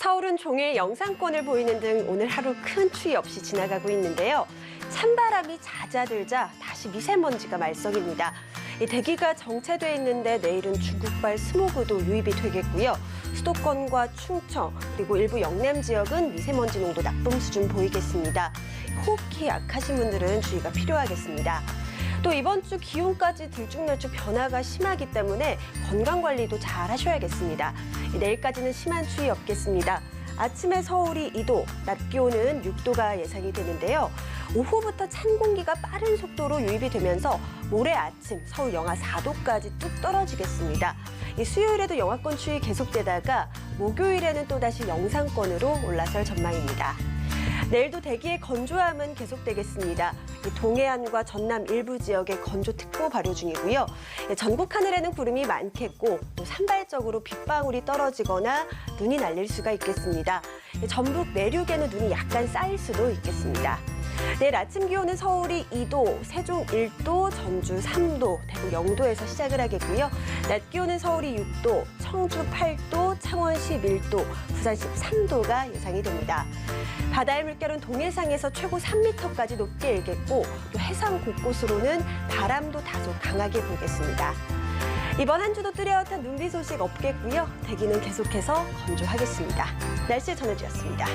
서울은 종일 영상권을 보이는 등 오늘 하루 큰 추위 없이 지나가고 있는데요. 찬바람이 잦아들자 다시 미세먼지가 말썽입니다. 이 대기가 정체돼 있는데 내일은 중국발 스모그도 유입이 되겠고요. 수도권과 충청 그리고 일부 영남 지역은 미세먼지 농도 나쁨 수준 보이겠습니다. 호흡기 약하신 분들은 주의가 필요하겠습니다. 또 이번 주 기온까지 들쭉날쭉 변화가 심하기 때문에 건강 관리도 잘 하셔야겠습니다. 내일까지는 심한 추위 없겠습니다. 아침에 서울이 2도, 낮 기온은 6도가 예상이 되는데요. 오후부터 찬 공기가 빠른 속도로 유입이 되면서 모레 아침 서울 영하 4도까지 뚝 떨어지겠습니다. 이 수요일에도 영하권 추위 계속되다가 목요일에는 또다시 영상권으로 올라설 전망입니다. 내일도 대기의 건조함은 계속되겠습니다. 이 동해안과 전남 일부 지역에 건조특보 발효 중이고요. 예, 전국 하늘에는 구름이 많겠고 또 산발적으로 빗방울이 떨어지거나 눈이 날릴 수가 있겠습니다. 예, 전북 내륙에는 눈이 약간 쌓일 수도 있겠습니다. 내일 아침 기온은 서울이 2도, 세종 1도, 전주 3도, 대구 0도에서 시작을 하겠고요. 낮 기온은 서울이 6도, 청주 8도, 창원 11도, 부산 13도가 예상이 됩니다. 바다의 물결은 동해상에서 최고 3m까지 높게 일겠고 또 해상 곳곳으로는 바람도 다소 강하게 불겠습니다. 이번 한 주도 뚜렷한 눈비 소식 없겠고요. 대기는 계속해서 건조하겠습니다. 날씨 전해드렸습니다.